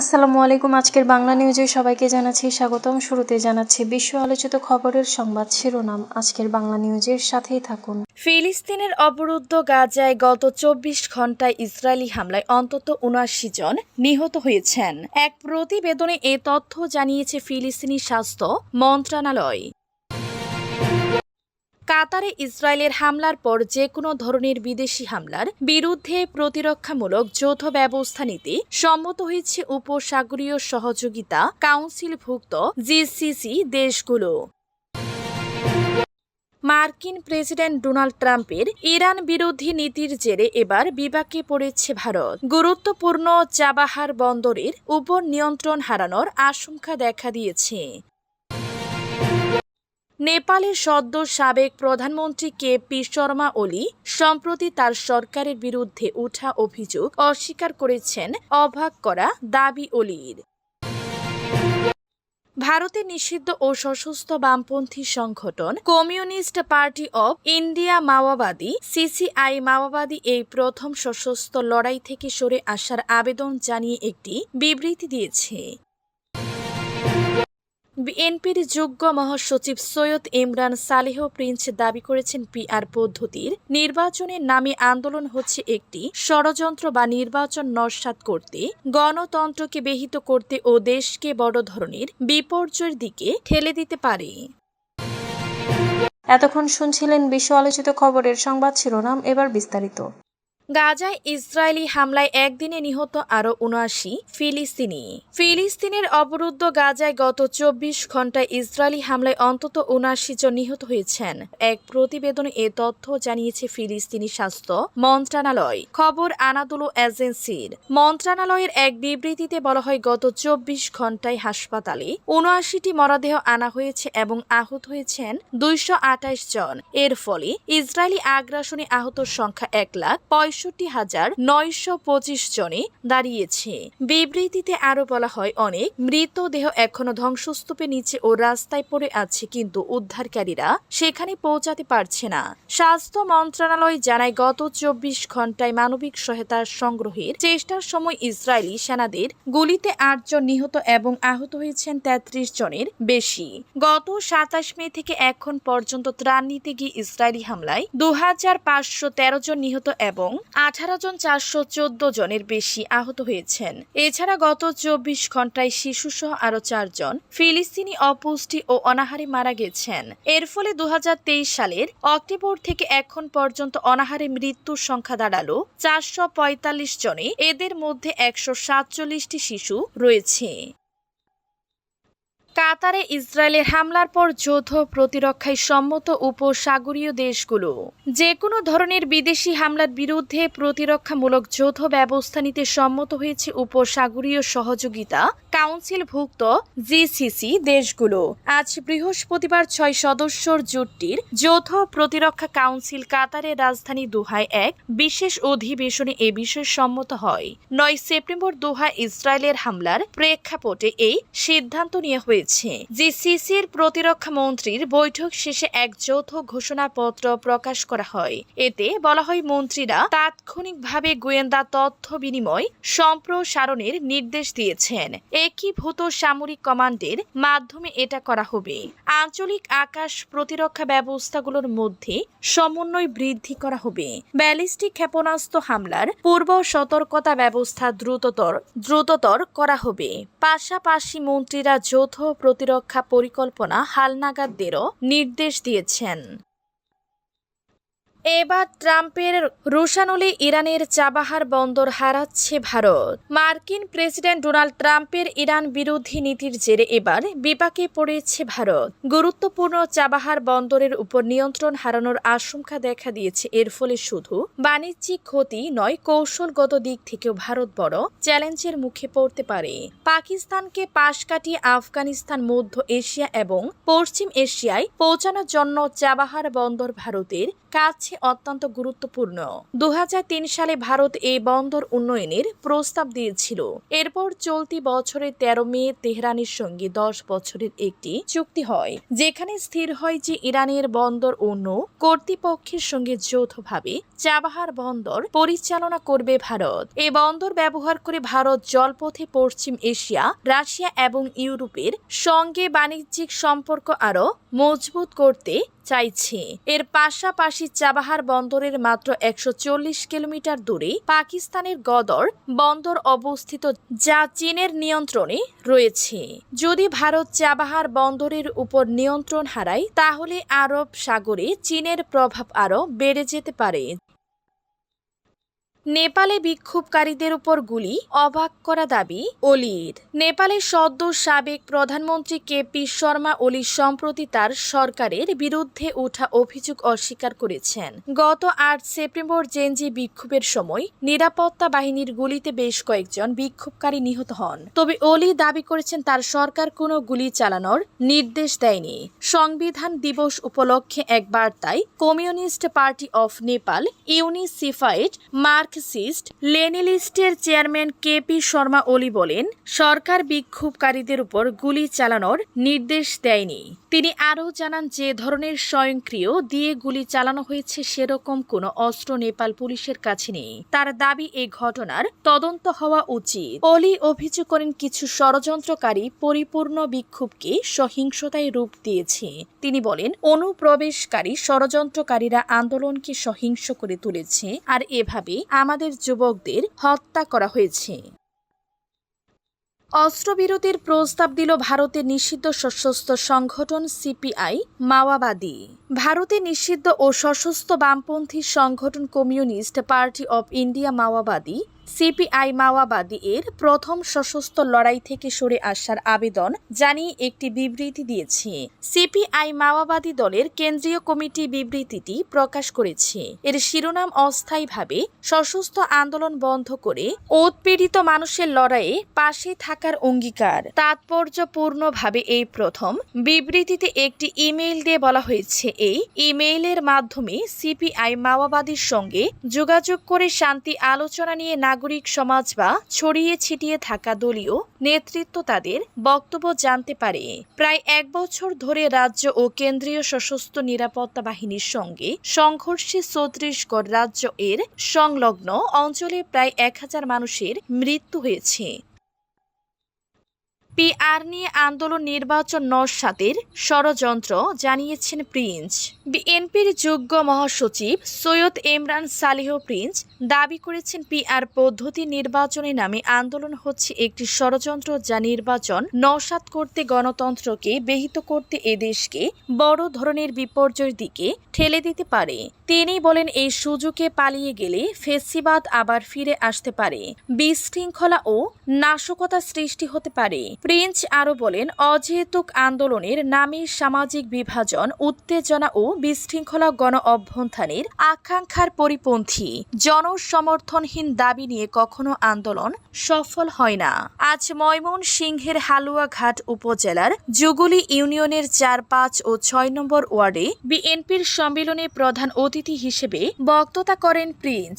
আসসালামু আলাইকুম, আজকের বাংলা নিউজে সবাইকে জানাচ্ছি স্বাগতম। শুরুতে জানাচ্ছি বিশ্ব আলোচিত খবরের সংবাদ শিরোনাম। আজকের বাংলা নিউজের সাথেই থাকুন। ফিলিস্তিনের অবরুদ্ধ গাজায় গত চব্বিশ ঘন্টায় ইসরায়েলি হামলায় অন্তত উনআশি জন নিহত হয়েছেন। এক প্রতিবেদনে এ তথ্য জানিয়েছে ফিলিস্তিনি স্বাস্থ্য মন্ত্রণালয়। কাতারে ইসরায়েলের হামলার পর যে কোনো ধরনের বিদেশি হামলার বিরুদ্ধে প্রতিরক্ষামূলক যৌথ ব্যবস্থা নিতে সম্মত হয়েছে উপসাগরীয় সহযোগিতা কাউন্সিলভুক্ত জিসিসি দেশগুলো। মার্কিন প্রেসিডেন্ট ডোনাল্ড ট্রাম্পের ইরান বিরোধী নীতির জেরে এবার বিপাকে পড়েছে ভারত। গুরুত্বপূর্ণ চাবাহার বন্দরের উপর নিয়ন্ত্রণ হারানোর আশঙ্কা দেখা দিয়েছে। নেপালের সদ্য সাবেক প্রধানমন্ত্রী কে পি শর্মা ওলি সম্প্রতি তার সরকারের বিরুদ্ধে উঠা অভিযোগ অস্বীকার করেছেন অবাক করা দাবি ওলির। ভারতে নিষিদ্ধ ও সশস্ত্র বামপন্থী সংগঠন কমিউনিস্ট পার্টি অব ইন্ডিয়া মাওবাদী সিসিআই মাওবাদী এই প্রথম সশস্ত্র লড়াই থেকে সরে আসার আবেদন জানিয়ে একটি বিবৃতি দিয়েছে। বিএনপির যোগ্য মহাসচিব সৈয়দ ইমরান সালেহ প্রিন্স দাবি করেছেন পিআর পদ্ধতির নির্বাচনের নামে আন্দোলন হচ্ছে একটি ষড়যন্ত্র বা নির্বাচন নস্বাত করতে, গণতন্ত্রকে ব্যাহত করতে ও দেশকে বড় ধরনের বিপর্যয়ের দিকে ঠেলে দিতে পারে। এতক্ষণ শুনছিলেন বিশ্ব আলোচিত খবরের সংবাদ শিরোনাম, এবার বিস্তারিত। গাজায় ইসরায়েলি হামলায় একদিনে নিহত আরও উনআশি ফিলিস্তিনি। ফিলিস্তিনের অবরুদ্ধ গাজায় গত চব্বিশ ঘন্টায় ইসরায়েলি হামলায় অন্তত উনআশি জন নিহত হয়েছেন। এক প্রতিবেদনে এ তথ্য জানিয়েছে ফিলিস্তিনি স্বাস্থ্য মন্ত্রণালয়। খবর আনাদুলু এজেন্সির। মন্ত্রণালয়ের এক বিবৃতিতে বলা হয়, গত চব্বিশ ঘন্টায় হাসপাতালে উনআশিটি মরদেহ আনা হয়েছে এবং আহত হয়েছেন দুইশো আঠাশ জন। এর ফলে ইসরায়েলি আগ্রাসনে আহত সংখ্যা এক লাখ পঁয়ষট্টি হাজার নয়শো পঁচিশ জনে দাঁড়িয়েছে। বিবৃতিতে আরও বলা হয়, অনেক মৃতদেহ এখনও ধ্বংসস্তূপের নিচে ও রাস্তায় পড়ে আছে, কিন্তু উদ্ধারকারীরা সেখানে পৌঁছাতে পারছে না। স্বাস্থ্য মন্ত্রণালয় জানায়, গত চব্বিশ ঘন্টায় মানবিক সহায়তা সংগ্রহের চেষ্টার সময় ইসরায়েলি সেনাদের গুলিতে আটজন নিহত এবং আহত হয়েছেন তেত্রিশ জনের বেশি। গত সাতাশ মে থেকে এখন পর্যন্ত ত্রাণ নিতে গিয়ে ইসরায়েলি হামলায় দু হাজার পাঁচশো তেরো জন নিহত এবং আঠারো জন চারশো চোদ্দ জনের বেশি আহত হয়েছেন। এছাড়া গত চব্বিশ ঘন্টায় শিশুসহ আরও চারজন ফিলিস্তিনি অপুষ্টি ও অনাহারে মারা গেছেন। এর ফলে দুহাজার তেইশ সালের অক্টোবর থেকে এখন পর্যন্ত অনাহারে মৃত্যুর সংখ্যা দাঁড়াল চারশো পঁয়তাল্লিশ জনে। এদের মধ্যে একশো সাতচল্লিশটি শিশু রয়েছে। কাতারে ইসরায়েলের হামলার পর যৌথ প্রতিরক্ষায় সম্মত উপসাগরীয় দেশগুলো। যে কোনো ধরনের বিদেশি হামলার বিরুদ্ধে প্রতিরক্ষামূলক যৌথ ব্যবস্থা নিতে সম্মত হয়েছে উপসাগরীয় সহযোগিতা কাউন্সিলভুক্ত জিসিসি দেশগুলো। আজ বৃহস্পতিবার ছয় সদস্যর জোটটির যৌথ প্রতিরক্ষা কাউন্সিল কাতারের রাজধানী দোহায় এক বিশেষ অধিবেশনে এ বিষয়ে সম্মত হয়। নয় সেপ্টেম্বর দোহা ইসরায়েলের হামলার প্রেক্ষাপটে এই সিদ্ধান্ত নিয়ে হয়েছে। জিসিসির প্রতিরক্ষা মন্ত্রীর বৈঠক শেষে এক যৌথ ঘোষণাপত্র প্রকাশ করা হয়। এতে বলা হয়, মন্ত্রীরা তাৎক্ষণিকভাবে গোয়েন্দা তথ্য বিনিময় সম্প্রসারণের নির্দেশ দিয়েছেন। একীভূত সামরিক কমান্ডের মাধ্যমে এটা করা হবে। আঞ্চলিক আকাশ প্রতিরক্ষা ব্যবস্থাগুলোর মধ্যে সমন্বয় বৃদ্ধি করা হবে। ব্যালিস্টিক ক্ষেপণাস্ত্র হামলার পূর্ব সতর্কতা ব্যবস্থা দ্রুততর দ্রুততর করা হবে। পাশাপাশি মন্ত্রীরা যৌথ প্রতিরক্ষা পরিকল্পনা হালনাগাদদেরও নির্দেশ দিয়েছেন। এবার ট্রাম্পের রুশানলে ইরানের চাবাহার বন্দর হারাচ্ছে ভারত। মার্কিন প্রেসিডেন্ট ডোনাল্ড ট্রাম্পের ইরান বিরোধী নীতির জেরে এবার বিপাকে পড়েছে ভারত। গুরুত্বপূর্ণ চাবাহার বন্দরের উপর নিয়ন্ত্রণ হারানোর আশঙ্কা দেখা দিয়েছে। এর ফলে শুধু বাণিজ্যিক ক্ষতি নয়, কৌশলগত দিক থেকেও ভারত বড় চ্যালেঞ্জের মুখে পড়তে পারে। পাকিস্তানকে পাশ কাটিয়ে আফগানিস্তান, মধ্য এশিয়া এবং পশ্চিম এশিয়ায় পৌঁছানোর জন্য চাবাহার বন্দর ভারতের কাছে অত্যন্ত গুরুত্বপূর্ণ। দুহাজার তিন সালে ভারত এই বন্দর উন্নয়নের প্রস্তাব দিয়েছিল। এরপর চলতি বছরের তেরো মে তেহরানের সঙ্গে দশ বছরের একটি চুক্তি হয়, যেখানে স্থির হয় যে ইরানের বন্দর অন্য কর্তৃপক্ষের সঙ্গে যৌথভাবে চাবাহার বন্দর পরিচালনা করবে ভারত। এই বন্দর ব্যবহার করে ভারত জলপথে পশ্চিম এশিয়া, রাশিয়া এবং ইউরোপের সঙ্গে বাণিজ্যিক সম্পর্ক আরও মজবুত করতে চাইছে। এর পাশাপাশি চাবাহার বন্দরের মাত্র একশো চল্লিশ কিলোমিটার দূরে পাকিস্তানের গদর বন্দর অবস্থিত, যা চীনের নিয়ন্ত্রণে রয়েছে। যদি ভারত চাবাহার বন্দরের উপর নিয়ন্ত্রণ হারায়, তাহলে আরব সাগরে চীনের প্রভাব আরও বেড়ে যেতে পারে। নেপালে বিক্ষোভকারীদের উপর গুলি, অবাক করা দাবি অলির। নেপালের সদ্য সাবেক প্রধানমন্ত্রী কে পি শর্মা ওলি সম্প্রতি তার সরকারের বিরুদ্ধে ওঠা অভিযোগ অস্বীকার করেছেন। গত আট সেপ্টেম্বর জেনজি বিক্ষোভের সময় নিরাপত্তা বাহিনীর গুলিতে বেশ কয়েকজন বিক্ষোভকারী নিহত হন। তবে অলি দাবি করেছেন তার সরকার কোনো গুলি চালানোর নির্দেশ দেয়নি। সংবিধান দিবস উপলক্ষে এক বার্তায় communist party of Nepal, unified marxist লেনিলিস্টের chairman K P Sharma Oli বলেন, সরকার বিক্ষোভকারীদের উপর গুলি চালানোর নির্দেশ দেয়নি। তিনি আরও জানান যে ধরনের স্বয়ংক্রিয় দিয়ে গুলি চালানো হয়েছে সেরকম কোনো অস্ত্র নেপাল পুলিশের কাছে নেই। তার দাবি এই ঘটনার তদন্ত হওয়া উচিত। অলি অভিযোগ করেন, কিছু ষড়যন্ত্রকারী পরিপূর্ণ বিক্ষোভকে সহিংসতায় রূপ দিয়েছে। তিনি বলেন, অনুপ্রবেশকারী ষড়যন্ত্রকারীরা আন্দোলনকে সহিংস করে তুলেছে আর এভাবে আমাদের যুবকদের হত্যা করা হয়েছে। অস্ত্রবিরতির প্রস্তাব দিল ভারতের নিষিদ্ধ সশস্ত্র সংগঠন সিপিআই, মাওয়াবাদী। ভারতে নিষিদ্ধ ও সশস্ত্র বামপন্থী সংগঠন কমিউনিস্ট পার্টি অব ইন্ডিয়া, মাওয়াবাদী সিপিআই মাওয়াবাদী এর প্রথম সশস্ত্র লড়াই থেকে সরে আসার আবেদন জানিয়ে একটি বিবৃতি দিয়েছে। সিপিআই মাওয়াবাদী দলের কেন্দ্রীয় কমিটি বিবৃতিটি প্রকাশ করেছে। এর শিরোনাম অস্থায়ীভাবে সশস্ত্র আন্দোলন বন্ধ করে উৎপীড়িত মানুষের লড়াইয়ে পাশে থাকার অঙ্গীকার। তাৎপর্যপূর্ণভাবে এই প্রথম বিবৃতিতে একটি ইমেইল দিয়ে বলা হয়েছে, এই ইমেইলের মাধ্যমে সিপিআই মাওয়াবাদীর সঙ্গে যোগাযোগ করে শান্তি আলোচনা নিয়ে নাগরিক সমাজ বা ছড়িয়ে ছিটিয়ে থাকা দলীয় নেতৃত্ব তাদের বক্তব্য জানতে পারে। প্রায় এক বছর ধরে রাজ্য ও কেন্দ্রীয় সশস্ত্র নিরাপত্তা বাহিনীর সঙ্গে সংঘর্ষে ছত্রিশগড় রাজ্য এর সংলগ্ন অঞ্চলে প্রায় এক হাজার মানুষের মৃত্যু হয়েছে। পিআর নিয়ে আন্দোলন নির্বাচন নস্বাতের ষড়যন্ত্র জানিয়েছেন প্রিন্স। বিএনপির যোগ্য মহাসচিব সৈয়দ ইমরান সালিহ প্রিন্স দাবি করেছেন পিআর পদ্ধতি নির্বাচনের নামে আন্দোলন হচ্ছে একটি ষড়যন্ত্র যা নির্বাচন নস্বাত করতে গণতন্ত্রকে ব্যাহত করতে এদেশকে বড় ধরনের বিপর্যয়ের দিকে ঠেলে দিতে পারে। তিনি বলেন, এই সুযোগে পালিয়ে গেলে ফেসিবাদ আবার ফিরে আসতে পারে। বিশৃঙ্খলা ও নাশকতা সৃষ্টি হতে পারে। প্রিন্স আরও বলেন, অযৌতুক আন্দোলনের নামে সামাজিক বিভাজন, উত্তেজনা ও বিশৃঙ্খলা গণ অভ্যন্থানের আকাঙ্ক্ষার পরিপন্থী। জনসমর্থনহীন দাবি নিয়ে কখনো আন্দোলন সফল হয় না। আজ ময়মন সিংহের হালুয়াঘাট উপজেলার যুগুলি ইউনিয়নের চার পাঁচ ও ছয় নম্বর ওয়ার্ডে বিএনপির সম্মেলনে প্রধান অতিথি হিসেবে বক্ততা করেন প্রিন্স।